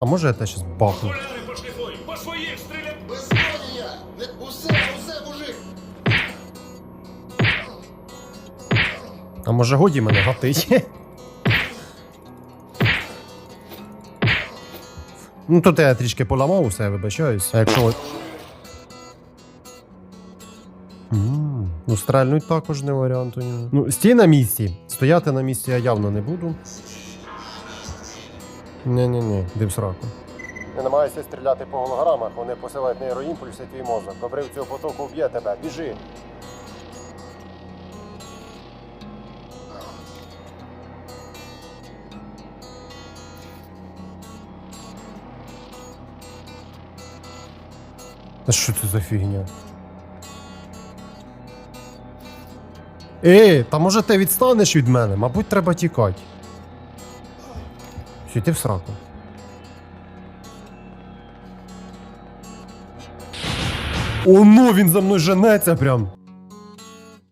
А може я те щас бахну? Поляни пошліфуй, по своїх стріляй! Без зброї я! Не... Усе, усе, мужик! А може годі мене гатить? Ну тут я трішки поламав усе, вибачаюсь. А якщо. от- Ну, стрельнуть також не варіант у нього. Ну, стій на місці. Стояти на місці я явно не буду. Ні-ні-ні, йди в сраку. Не намагайся стріляти по голограмах, вони посилають нейроімпульси твій мозок. Обрив цього потоку вб'є тебе. Біжи. Та що це за фігня? Ей, та може ти відстанеш від мене? Мабуть, треба тікати. Що ти в сраку? О, ну він за мною женеться прям.